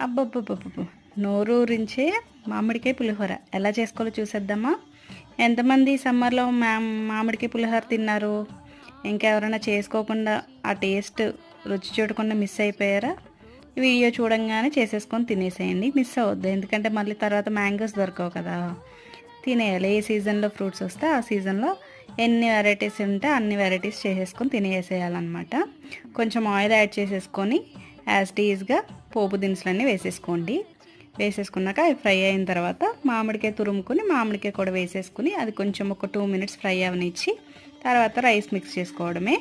అబ్బబ్బబ్బబ్బు నోరూరించే మామిడికాయ పులిహోర. ఎలా చేసుకోవాలో చూసేద్దామా? ఎంతమంది సమ్మర్లో మా మామిడికాయ పులిహోర తిన్నారు? ఇంకా ఎవరైనా చేసుకోకుండా ఆ టేస్ట్ రుచి చూడకుండా మిస్ అయిపోయారా? వీడియో చూడంగానే చేసేసుకొని తినేసేయండి. మిస్ అవ్వద్దు. ఎందుకంటే మళ్ళీ తర్వాత మ్యాంగోస్ దొరకవు కదా. తినేయాలి. ఏ సీజన్లో ఫ్రూట్స్ వస్తే ఆ సీజన్లో ఎన్ని వెరైటీస్ ఉంటే అన్ని వెరైటీస్ చేసేసుకొని తినేసేయాలన్నమాట. కొంచెం ఆయిల్ యాడ్ చేసేసుకొని యాజ్ టీజ్గా పోపు దినుసులన్నీ వేసేసుకోండి. వేసేసుకున్నాక అవి ఫ్రై అయిన తర్వాత మామిడికాయ తురుముకుని మామిడికాయ కూడా వేసేసుకుని అది కొంచెం ఒక టూ మినిట్స్ ఫ్రై అవనిచ్చి తర్వాత రైస్ మిక్స్ చేసుకోవడమే.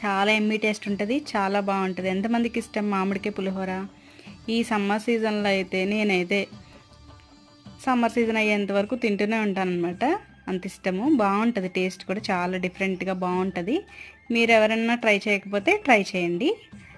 చాలా ఎమ్మి టేస్ట్ ఉంటుంది చాలా బాగుంటుంది. ఎంతమందికి ఇష్టం మామిడికాయ పులిహోర? ఈ సమ్మర్ సీజన్లో అయితే నేనైతే సమ్మర్ సీజన్ అయ్యేంత వరకు తింటూనే ఉంటాను అనమాట అంత ఇష్టము. బాగుంటుంది టేస్ట్ కూడా చాలా డిఫరెంట్గా బాగుంటుంది. మీరు ఎవరైనా ట్రై చేయకపోతే ట్రై చేయండి.